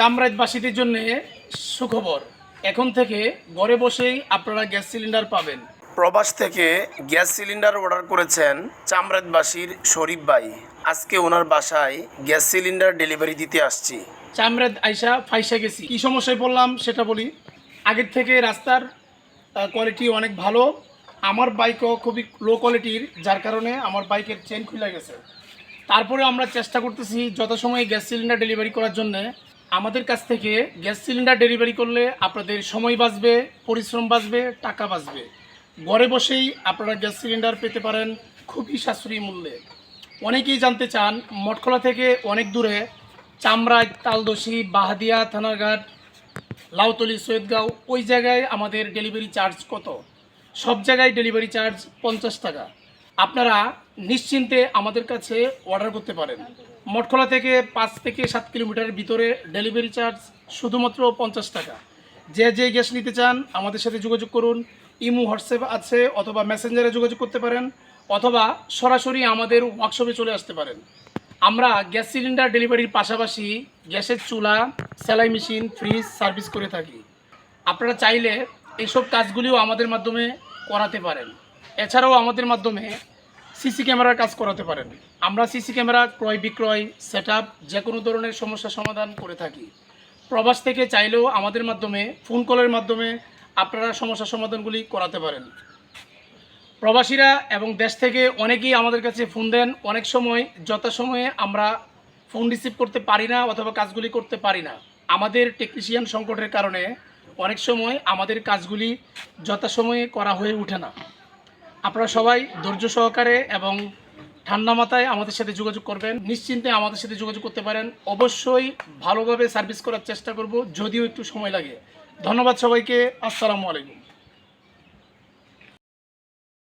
চামড়াজবাসীদের জন্য সুখবর। এখন থেকে ঘরে বসেই আপনারা গ্যাস সিলিন্ডার পাবেন। প্রবাস থেকে গ্যাস সিলিন্ডার অর্ডার করেছেন চামরাজবাসীর শরীফ ভাই। আজকে ওনার বাসায় গ্যাস সিলিন্ডার ডেলিভারি দিতে আসছি। চামরাজ আইসা ফাইসা গেছি। কি সমস্যায় পড়লাম সেটা বলি। আগের থেকে রাস্তার কোয়ালিটি অনেক ভালো। আমার বাইকও খুবই লো কোয়ালিটির যার কারণে আমার বাইকের চেন খুলে গেছে। তারপরে আমরা চেষ্টা করতেছি যথাসময়ে গ্যাস সিলিন্ডার ডেলিভারি করার জন্য আমাদের কাছ থেকে গ্যাস সিলিন্ডার ডেলিভারি করলে আপনাদের সময় বাঁচবে, পরিশ্রম বাঁচবে, টাকা বাঁচবে। ঘরে বসেই আপনারা গ্যাস সিলিন্ডার পেতে পারেন খুবই সাশ্রয়ী মূল্যে। অনেকেই জানতে চান মঠখোলা থেকে অনেক দূরে চামড়াই তালদোষী বাহাদিয়া থানাঘাট লাউতলি, সৈয়দগাঁও, ওই জায়গায় আমাদের ডেলিভারি চার্জ কত? সব জায়গায় ডেলিভারি চার্জ পঞ্চাশ টাকা। আপনারা নিশ্চিন্তে আমাদের কাছে অর্ডার করতে পারেন। মঠখোলা থেকে পাঁচ থেকে সাত কিলোমিটারের ভিতরে ডেলিভারি চার্জ শুধুমাত্র পঞ্চাশ টাকা। যে যে গ্যাস নিতে চান, আমাদের সাথে যোগাযোগ করুন। ইমো, হোয়াটসঅ্যাপ আছে অথবা মেসেঞ্জারে যোগাযোগ করতে পারেন অথবা সরাসরি আমাদের ওয়ার্কশপে চলে আসতে পারেন। আমরা গ্যাস সিলিন্ডার ডেলিভারির পাশাপাশি গ্যাসের চুলা, সেলাই মেশিন ফ্রিজ সার্ভিস করে থাকি। আপনারা চাইলে এইসব কাজগুলিও আমাদের মাধ্যমে করাতে পারেন। এছাড়াও আমাদের মাধ্যমে সিসি ক্যামেরার কাজ করাতে পারেন। আমরা সিসি ক্যামেরা ক্রয় বিক্রয় সেট যে কোনো ধরনের সমস্যা সমাধান করে থাকি। প্রবাস থেকে চাইলেও আমাদের মাধ্যমে, ফোন কলের মাধ্যমে আপনারা সমস্যা সমাধানগুলি করাতে পারেন। প্রবাসীরা এবং দেশ থেকে অনেকেই আমাদের কাছে ফোন দেন। অনেক সময়, যথাসময়ে আমরা ফোন রিসিভ করতে পারি না অথবা কাজগুলি করতে পারি না। আমাদের টেকনিশিয়ান সংকটের কারণে অনেক সময় আমাদের কাজগুলি যথাসময়ে করা হয়ে ওঠে না। আপনারা সবাই ধৈর্য সহকারে এবং ঠান্ডা মাথায় আমাদের সাথে যোগাযোগ করবেন। নিশ্চিন্তে আমাদের সাথে যোগাযোগ করতে পারেন। অবশ্যই ভালোভাবে সার্ভিস করার চেষ্টা করব, যদিও একটু সময় লাগে। ধন্যবাদ সবাইকে। আসসালামু আলাইকুম।